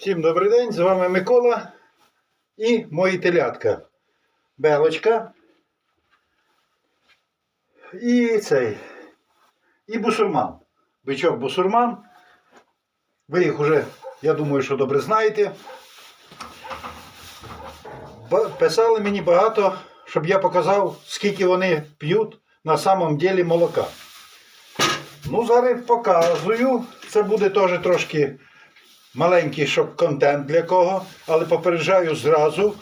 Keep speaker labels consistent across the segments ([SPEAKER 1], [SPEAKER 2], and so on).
[SPEAKER 1] Всім добрий день, з вами Микола і мої телятка. Белочка. І цей. І бусурман. Бичок бусурман. Ви їх уже, я думаю, що добре знаєте. Писали мені багато, щоб я показав, скільки вони п'ють на самом ділі молока. Ну, зараз показую. Це буде теж трошки маленький шок-контент для кого, але попереджаю зразу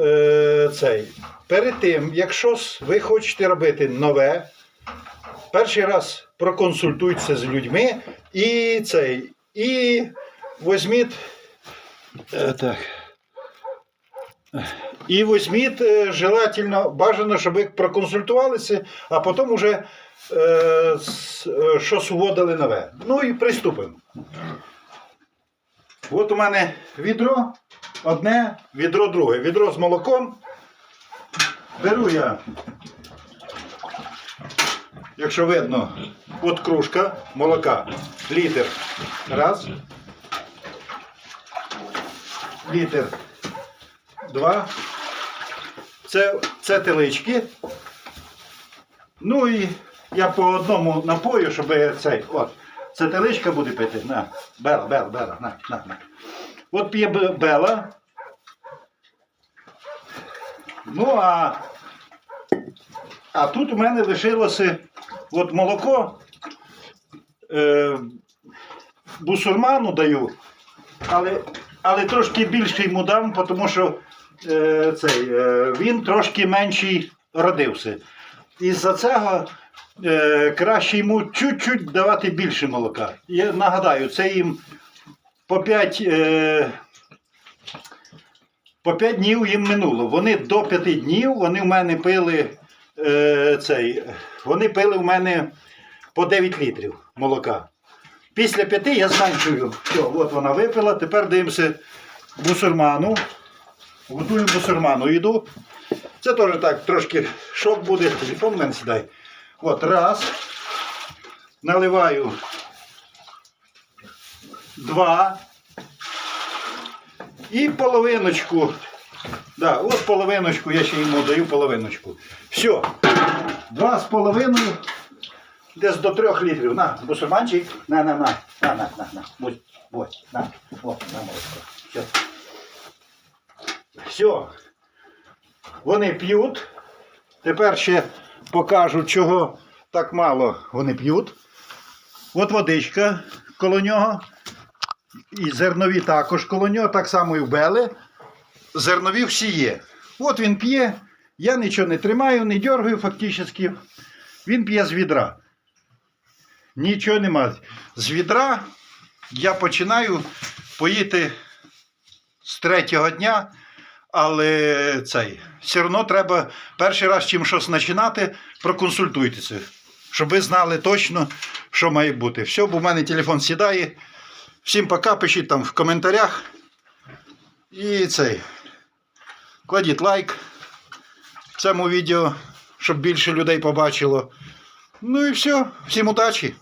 [SPEAKER 1] е, цей. Перед тим, якщо ви хочете робити нове, перший раз проконсультуйтеся з людьми і цей. І візьміть. Е, так. І візьміть е, желательно, бажано, щоб ви проконсультувалися, а потім вже е, е, щось вводили нове. Ну і приступимо. От у мене відро одне, відро друге. Відро з молоком. Беру я, якщо видно, от кружка молока. Літр. Раз. Літр. Два. Це, це телички. Ну і я по одному напою, щоб цей. От. Це теличка буде пити. На. Бела, бела, бела. На, на, на. От п'є бела. Ну а. А тут у мене лишилося от молоко. Е, бусурману даю, але, але трошки більше йому дам, тому що е, цей, е, він трошки менший родився. Із-за цього е, краще йому чуть-чуть давати більше молока. Я нагадаю, це їм по 5, е, по 5 днів їм минуло. Вони до 5 днів вони в мене пили е, цей, вони пили в мене по 9 літрів молока. Після 5 я зменшую. Все, от вона випила. Тепер дивимося бусурману. Готую бусурману їду. Це теж так трошки шок буде. Телефон мене сідай. От раз. Наливаю. Два. І половиночку. Да, от половиночку, я ще йому даю половиночку. Все. Два з половиною. Десь до трьох літрів. На, бусурманчик. На, на, на. На, на, на, на. Будь, будь, на. О, на. Все. Все. Вони п'ють. Тепер ще покажу, чого так мало вони п'ють. От водичка коло нього. І зернові також коло нього, так само і в Бели. Зернові всі є. От він п'є. Я нічого не тримаю, не дергаю фактично. Він п'є з відра. Нічого нема. З відра я починаю поїти з третього дня. Але цей, все одно треба перший раз чим щось починати, проконсультуйтеся, щоб ви знали точно, що має бути. Все, бо в мене телефон сідає. Всім пока, пишіть там в коментарях. І цей. Кладіть лайк цьому відео, щоб більше людей побачило. Ну і все. Всім удачі!